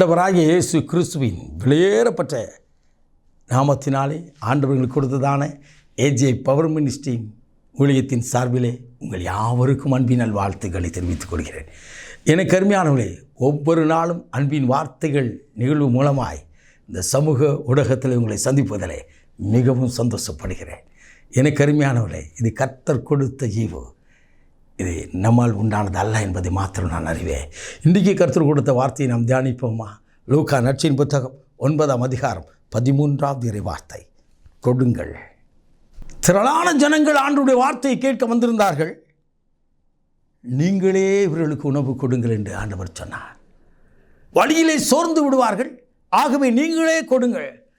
ஆண்டவராகிய இயேசு கிறிஸ்துவின் வெளியேறப்பட்ட நாமத்தினாலே ஆண்டவர்களுக்கு கொடுத்ததான ஏஜே பவர் மினிஸ்ட்ரி ஊழியத்தின் சார்பிலே உங்கள் யாவருக்கும் அன்பின் நல் வாழ்த்துக்களை தெரிவித்துக் கொள்கிறேன். எனக்கு அருமையானவர்களே ஒவ்வொரு நாளும் அன்பின் வார்த்தைகள் நிகழ்வு மூலமாய் இந்த சமூக ஊடகத்தில் உங்களை சந்திப்பதிலே மிகவும் சந்தோஷப்படுகிறேன். எனக்கு அருமையானவர்களே இது கர்த்தர் கொடுத்த ஈவு. இது நம்மால் உண்டானது அல்ல என்பதை மாத்திரம் நான் அறிவேன். இன்றைக்கு கருத்தில் கொடுத்த வார்த்தையை நாம் தியானிப்போமா? லூக்கா நட்சின் புத்தகம் ஒன்பதாம் அதிகாரம் பதிமூன்றாவது இறை வார்த்தை. கொடுங்கள். திரளான ஜனங்கள் ஆண்டுடைய வார்த்தையை கேட்க வந்திருந்தார்கள். நீங்களே இவர்களுக்கு உணவு கொடுங்கள் என்று ஆண்டவர் சொன்னார். வழியிலே சோர்ந்து விடுவார்கள். ஆகவே நீங்களே கொடுங்கள்.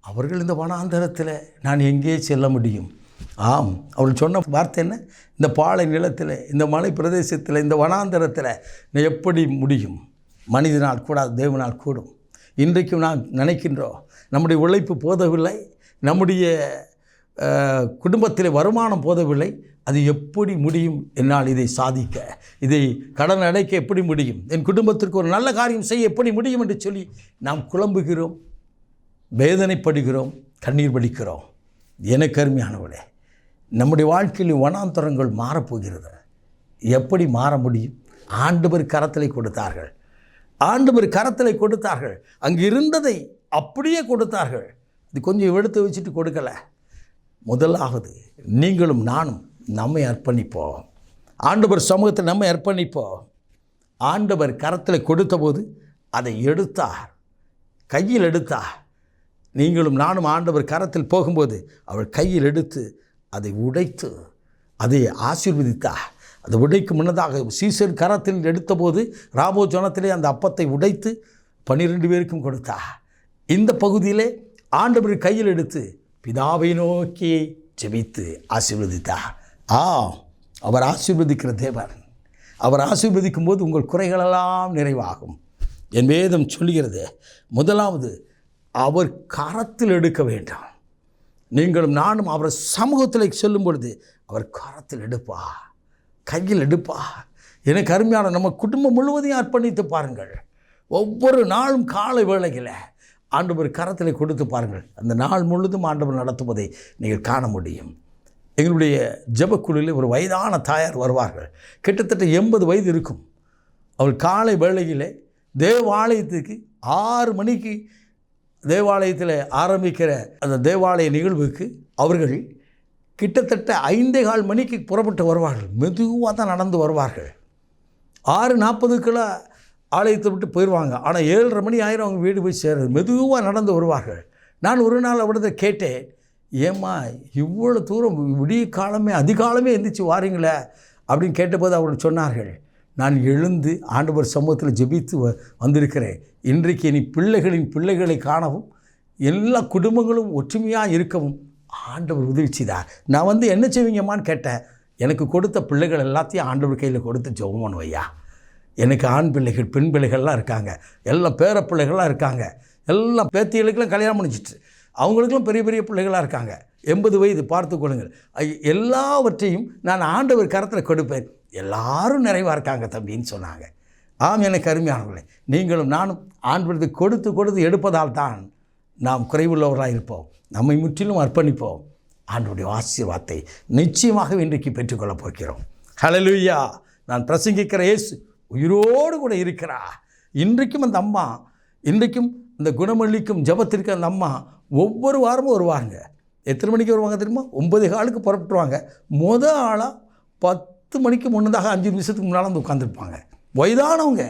அவர்கள் இந்த வனாந்தரத்தில் நான் எங்கே செல்ல முடியும்? ஆம் அவள் சொன்ன வார்த்தை என்ன? இந்த பாலை நிலத்தில் இந்த மலை பிரதேசத்தில் இந்த வனாந்தரத்தில் நான் எப்படி முடியும்? மனிதனால் கூடாது தேவனால் கூடும். இன்றைக்கும் நான் நினைக்கின்றோம் நம்முடைய உழைப்பு போதவில்லை நம்முடைய குடும்பத்தில் வருமானம் போதவில்லை அது எப்படி முடியும்? என்னால் இதை சாதிக்க இதை கடன் அடைக்க எப்படி முடியும்? என் குடும்பத்திற்கு ஒரு நல்ல காரியம் செய்ய எப்படி முடியும் என்று சொல்லி நாம் குழம்புகிறோம் வேதனைப்படுகிறோம் கண்ணீர் வடிக்கிறோம். எனக்கு அருமையானவளே நம்முடைய வாழ்க்கையில் வனாந்தரங்கள் மாறப்போகிறது எப்படி மாற முடியும்? ஆண்டவர் கரத்திலே கொடுத்தார்கள். ஆண்டவர் கரத்திலே கொடுத்தார்கள். அங்கு இருந்ததை அப்படியே கொடுத்தார்கள். இது கொஞ்சம் எடுத்து வச்சுட்டு கொடுக்கல. முதலாவது நீங்களும் நானும் நம்மை அர்ப்பணிப்போம். ஆண்டவர் சமூகத்தில் நம்மை அர்ப்பணிப்போம். ஆண்டவர் கரத்தில் கொடுத்தபோது அதை எடுத்தார். கையில் எடுத்தார். நீங்களும் நானும் ஆண்டவர் கரத்தில் போகும்போது அவர் கையில் எடுத்து அதை உடைத்து அதை ஆசீர்வதித்தார். அது உடைக்கும் முன்னதாக சீசர் கரத்தில் எடுத்தபோது ராபோ ஜனத்திலே அந்த அப்பத்தை உடைத்து பன்னிரெண்டு பேருக்கும் கொடுத்தார். இந்த பகுதியிலே ஆண்டவர் கையில் எடுத்து பிதாவை நோக்கி ஜெபித்து ஆசீர்வதித்தார். ஆ அவர் ஆசீர்வதிக்கிற தேவர் அவர் ஆசீர்வதிக்கும் போது உங்கள் குறைகளெல்லாம் நிறைவாகும். என் வேதம் சொல்கிறது முதலாவது அவர் கரத்தில் எடுக்க வேண்டாம். நீங்களும் நானும் அவர் சமூகத்தில் செல்லும் பொழுது அவர் கரத்தில் எடுப்பா கையில் எடுப்பா. எனக்கு அருமையான நம்ம குடும்பம் முழுவதையும் அர்ப்பணித்து பாருங்கள். ஒவ்வொரு நாளும் காலை வேளையில் ஆண்டவர் கரத்தில் கொடுத்து பாருங்கள். அந்த நாள் முழுதும் ஆண்டவர் நடத்துவதை நீங்கள் காண முடியும். எங்களுடைய ஜபக்குழுவில் ஒரு வயதான தாயார் வருவார்கள். கிட்டத்தட்ட எண்பது வயது இருக்கும். அவள் காலை வேளையில் தேவாலயத்துக்கு ஆறு மணிக்கு தேவாலயத்தில் ஆரம்பிக்கிற அந்த தேவாலய நிகழ்வுக்கு அவர்கள் கிட்டத்தட்ட ஐந்தே கால் மணிக்கு புறப்பட்டு வருவார்கள். மெதுவாக தான் நடந்து வருவார்கள். ஆறு நாற்பதுக்கெல்லாம் ஆலயத்தை விட்டு போயிடுவாங்க ஆனால் ஏழரை மணி ஆயிரம் அவங்க வீடு போய் சேருது. மெதுவாக நடந்து வருவார்கள். நான் ஒரு நாள் அவடத்தை கேட்டேன் ஏம்மா இவ்வளோ தூரம் விடிய காலமே அதிகாலமே எந்திரிச்சு வாரீங்களே? அப்படின்னு கேட்டபோது அவர்கள் சொன்னார்கள் நான் எழுந்து ஆண்டவர் சமூகத்தில் ஜெபித்து வ வந்திருக்கிறேன். இன்றைக்கு நீ பிள்ளைகளின் பிள்ளைகளை காணவும் எல்லா குடும்பங்களும் ஒற்றுமையாக இருக்கவும் ஆண்டவர் உதவி செய்தார். நான் வந்து என்ன செய்வீங்கம்மான்னு கேட்டேன். எனக்கு கொடுத்த பிள்ளைகள் எல்லாத்தையும் ஆண்டவர் கையில் கொடுத்து ஜெபம் பண்ணுவையா? எனக்கு ஆண் பிள்ளைகள் பெண் பிள்ளைகள்லாம் இருக்காங்க. எல்லாம் பேர பிள்ளைகள்லாம் இருக்காங்க. எல்லாம் பேத்திகளுக்கெல்லாம் கல்யாணம் முடிச்சிட்டு அவங்களுக்கெல்லாம் பெரிய பெரிய பிள்ளைகளாக இருக்காங்க. எண்பது வயது பார்த்து கொள்ளுங்கள். எல்லாவற்றையும் நான் ஆண்டவர் கரத்தில் கொடுப்பேன். எல்லாரும் நிறைவாக இருக்காங்க தம்பின்னு சொன்னாங்க. ஆம் எனக்கு அருமையானவர்களே நீங்களும் நானும் ஆண்டவருக்கு கொடுத்து கொடுத்து எடுப்பதால் தான் நாம் குறைவுள்ளவர்களாக இருப்போம். நம்மை முற்றிலும் அர்ப்பணிப்போம். ஆண்டுடைய ஆசீர்வாதத்தை நிச்சயமாக இன்றைக்கு பெற்றுக்கொள்ளப் போகிறோம். ஹலலுய்யா நான் பிரசங்கிக்கிற இயேசு உயிரோடு கூட இருக்கிறா இன்றைக்கும் அந்த அம்மா இன்றைக்கும் இந்த குணமளிக்கும் ஜபத்திற்கு அந்த அம்மா ஒவ்வொரு வாரமும் வருவாங்க. எத்தனை மணிக்கு வருவாங்க தெரியுமா? ஒன்பது காலுக்கு புறப்பட்டுருவாங்க. முத ஆளாக பத் பத்து மணிக்கு முன்னதாக அஞ்சு நிமிஷத்துக்கு முன்னால் வந்து உட்காந்துருப்பாங்க வயதானவங்க.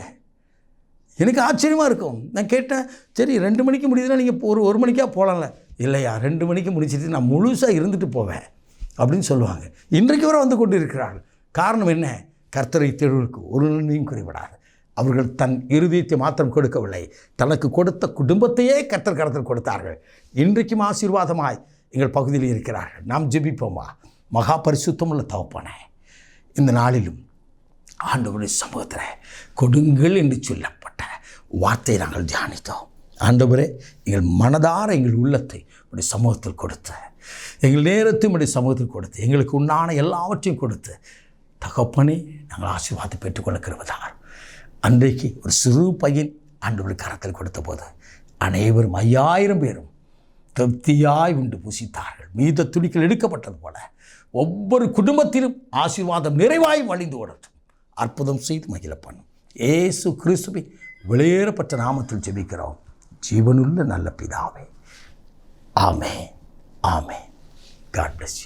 எனக்கு ஆச்சரியமாக இருக்கும். நான் கேட்டேன் சரி ரெண்டு மணிக்கு முடியுதுன்னா நீங்கள் ஒரு ஒரு மணிக்காக போகலாம்ல இல்லையா ரெண்டு மணிக்கு முடிச்சிட்டு நான் முழுசாக இருந்துட்டு போவேன். அப்படின்னு சொல்லுவாங்க. இன்றைக்கு வரை வந்து கொண்டு இருக்கிறார்கள் காரணம் என்ன? கர்த்தரை தேடுவதற்கு ஒரு நன்மையும் குறைவிடாது. அவர்கள் தன் இருதயத்தை மாத்திரம் கொடுக்கவில்லை. தனக்கு கொடுத்த குடும்பத்தையே கர்த்தர் கரத்தில் கொடுத்தார்கள். இன்றைக்கும் ஆசீர்வாதமாய் எங்கள் பகுதியில் இருக்கிறார்கள். நாம் ஜெபிப்போமா? மகா பரிசுத்தமுள்ள தவப்பானே இந்த நாளிலும் ஆண்டவருடைய சமூகத்தில் கொடுங்கள் என்று சொல்லப்பட்ட வார்த்தையை நாங்கள் தியானித்தோம். ஆண்டவரே எங்கள் மனதார எங்கள் உள்ளத்தை உடைய சமூகத்தில் கொடுத்த எங்கள் நேரத்தையும் உடைய சமூகத்தில் கொடுத்து எங்களுக்கு உண்டான எல்லாவற்றையும் கொடுத்து தகப்பனே நாங்கள் ஆசீர்வாதத்தை பெற்றுக்கொள்ள அன்றைக்கு ஒரு சிறு பையன் ஆண்டவர் கரத்தில் கொடுத்த போது அனைவரும் ஐயாயிரம் பேரும் திருப்தியாய் உண்டு புசித்தார்கள். மீத துணிகள் எடுக்கப்பட்டது போல ஒவ்வொரு குடும்பத்திலும் ஆசீர்வாதம் நிறைவாய் வழிந்து ஓடட்டும். அற்புதம் செய்து மகிழ பண்ணும் ஏசு கிறிஸ்துவை வெளியேறப்பட்ட நாமத்தில் ஜெபிக்கிறோம். ஜீவனுள்ள நல்ல பிதாவே. ஆமே ஆமே காட் பிளஸ்